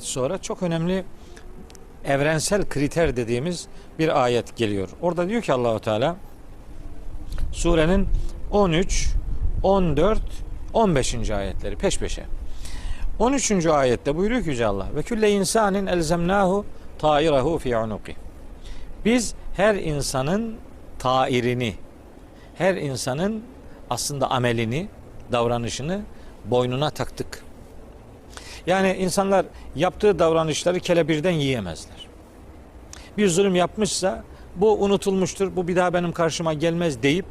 sonra çok önemli evrensel kriter dediğimiz bir ayet geliyor. Orada diyor ki Allahu Teala surenin 13, 14, 15. ayetleri peş peşe. 13. ayette buyuruyor ki Yüce Allah ve külle insanin elzemnahu tairahu fi unuki. Biz her insanın tairini, her insanın aslında amelini, davranışını boynuna taktık. Yani insanlar yaptığı davranışları kelebirden yiyemezler. Bir zulüm yapmışsa bu unutulmuştur, bu bir daha benim karşıma gelmez deyip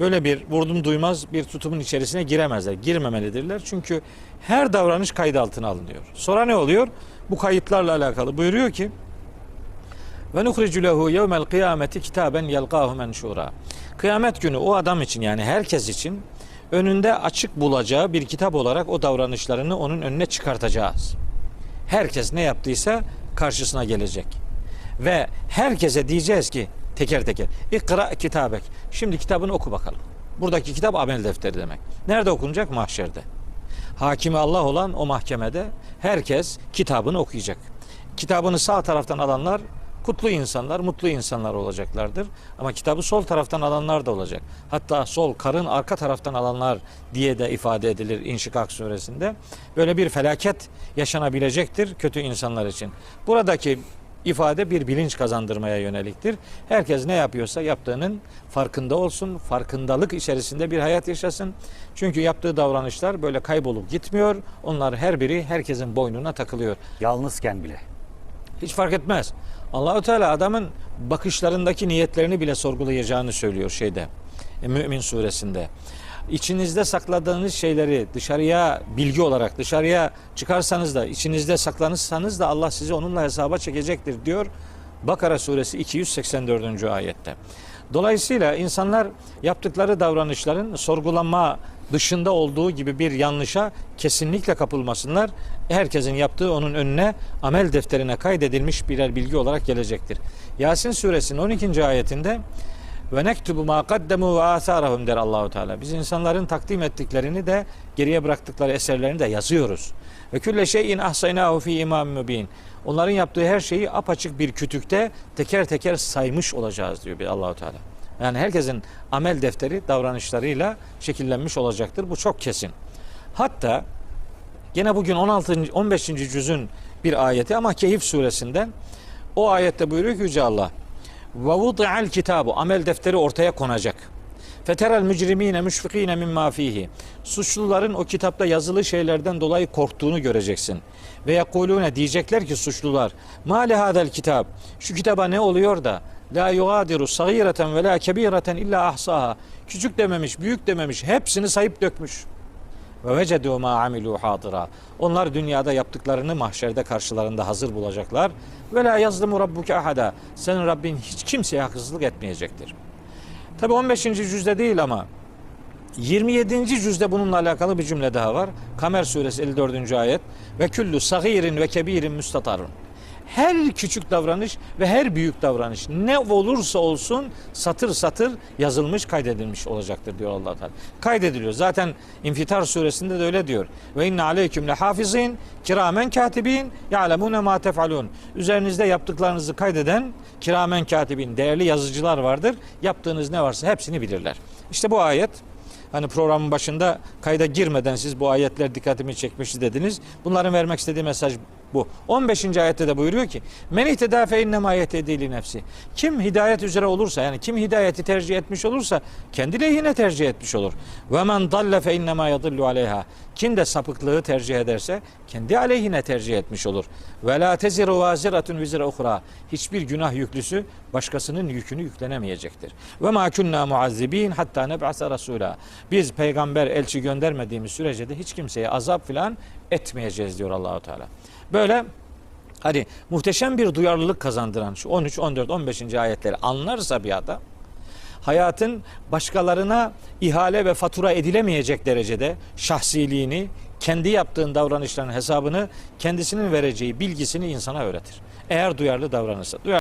böyle bir vurdum duymaz bir tutumun içerisine giremezler. Girmemelidirler. Çünkü her davranış kayıt altına alınıyor. Sonra ne oluyor? Bu kayıtlarla alakalı buyuruyor ki ve nuhricu lehu yevmel kıyameti kitaben yelqahu menşura. Kıyamet günü o adam için yani herkes için önünde açık bulacağı bir kitap olarak o davranışlarını onun önüne çıkartacağız. Herkes ne yaptıysa karşısına gelecek. Ve herkese diyeceğiz ki teker teker ikra kitabek. Şimdi kitabını oku bakalım. Buradaki kitap amel defteri demek. Nerede okunacak? Mahşerde. Hakimi Allah olan o mahkemede herkes kitabını okuyacak. Kitabını sağ taraftan alanlar kutlu insanlar, mutlu insanlar olacaklardır. Ama kitabı sol taraftan alanlar da olacak. Hatta sol karın arka taraftan alanlar diye de ifade edilir İnşikak suresinde. Böyle bir felaket yaşanabilecektir kötü insanlar için. Buradaki ifade bir bilinç kazandırmaya yöneliktir. Herkes ne yapıyorsa yaptığının farkında olsun, farkındalık içerisinde bir hayat yaşasın. Çünkü yaptığı davranışlar böyle kaybolup gitmiyor. Onlar her biri herkesin boynuna takılıyor. Yalnızken bile. Hiç fark etmez. Allahu Teala adamın bakışlarındaki niyetlerini bile sorgulayacağını söylüyor şeyde. e, Mümin suresinde. İçinizde sakladığınız şeyleri dışarıya bilgi olarak dışarıya çıkarsanız da içinizde saklanırsanız da Allah sizi onunla hesaba çekecektir diyor. Bakara suresi 284. ayette. Dolayısıyla insanlar yaptıkları davranışların sorgulanma dışında olduğu gibi bir yanlışa kesinlikle kapılmasınlar. Herkesin yaptığı onun önüne amel defterine kaydedilmiş birer bilgi olarak gelecektir. Yasin suresinin 12. ayetinde ve nektubu ma kaddemu ve atharahum der Allahu Teala. Biz insanların takdim ettiklerini de geriye bıraktıkları eserlerini de yazıyoruz. Ve külle şeyin ahsaynahu fi imam mübin. Onların yaptığı her şeyi apaçık bir kütükte teker teker saymış olacağız diyor bir Allahu Teala. Yani herkesin amel defteri davranışlarıyla şekillenmiş olacaktır. Bu çok kesin. Hatta gene bugün 16. 15. cüzün bir ayeti ama Kehif suresinden o ayette buyuruyor ki Yüce Allah ve vudi'al kitabu amel defteri ortaya konacak. Feterel mücrimine müşfikine mimma fihi. Suçluların o kitapta yazılı şeylerden dolayı korktuğunu göreceksin. Ve yekulune diyecekler ki suçlular ma lehadel kitap. Şu kitaba ne oluyor da la yugadiru sagireten ve la kebireten illa ahsaha. Küçük dememiş, büyük dememiş, hepsini sayıp dökmüş. Ve vecedu ma amilu hadira. Onlar dünyada yaptıklarını mahşerde karşılarında hazır bulacaklar. Ve la yazlimu rabbuke ahada. Senin Rabbin hiç kimseye haksızlık etmeyecektir. Tabi 15. cüzde değil ama 27. cüzde bununla alakalı bir cümle daha var. Kamer suresi 54. ayet. Ve küllü sagirin ve kebirin müstatarun. Her küçük davranış ve her büyük davranış ne olursa olsun satır satır yazılmış kaydedilmiş olacaktır diyor Allah Teala. Kaydediliyor. Zaten İnfitar suresinde de öyle diyor. Ve inne aleyküm lehafizin kiramen katibin ya'lemune ma tef'alun. Üzerinizde yaptıklarınızı kaydeden kiramen katibin değerli yazıcılar vardır. Yaptığınız ne varsa hepsini bilirler. İşte bu ayet Hani programın başında kayda girmeden siz bu ayetler dikkatimi çekmişti dediniz. Bunların vermek istediği mesaj bu. 15. ayette de buyuruyor ki Men ihteda fe innema yehtedi nefsi. Kim hidayet üzere olursa yani kim hidayeti tercih etmiş olursa kendi lehine tercih etmiş olur. Ve men dalle fe innema yadillu aleyha. Kim de sapıklığı tercih ederse kendi aleyhine tercih etmiş olur. Ve la teziru vaziratun vizra uhra. Hiçbir günah yüklüsü başkasının yükünü yüklenemeyecektir. Ve ma kunna muazzibin hatta neb'ase rasula. Biz peygamber elçi göndermediğimiz sürece de hiç kimseye azap filan etmeyeceğiz diyor Allahu Teala. Böyle hani muhteşem bir duyarlılık kazandıran şu 13, 14, 15. ayetleri anlarsa bir adam hayatın başkalarına ihale ve fatura edilemeyecek derecede şahsiliğini, kendi yaptığın davranışların hesabını kendisinin vereceği bilgisini insana öğretir. Eğer duyarlı davranırsa. Duyarlı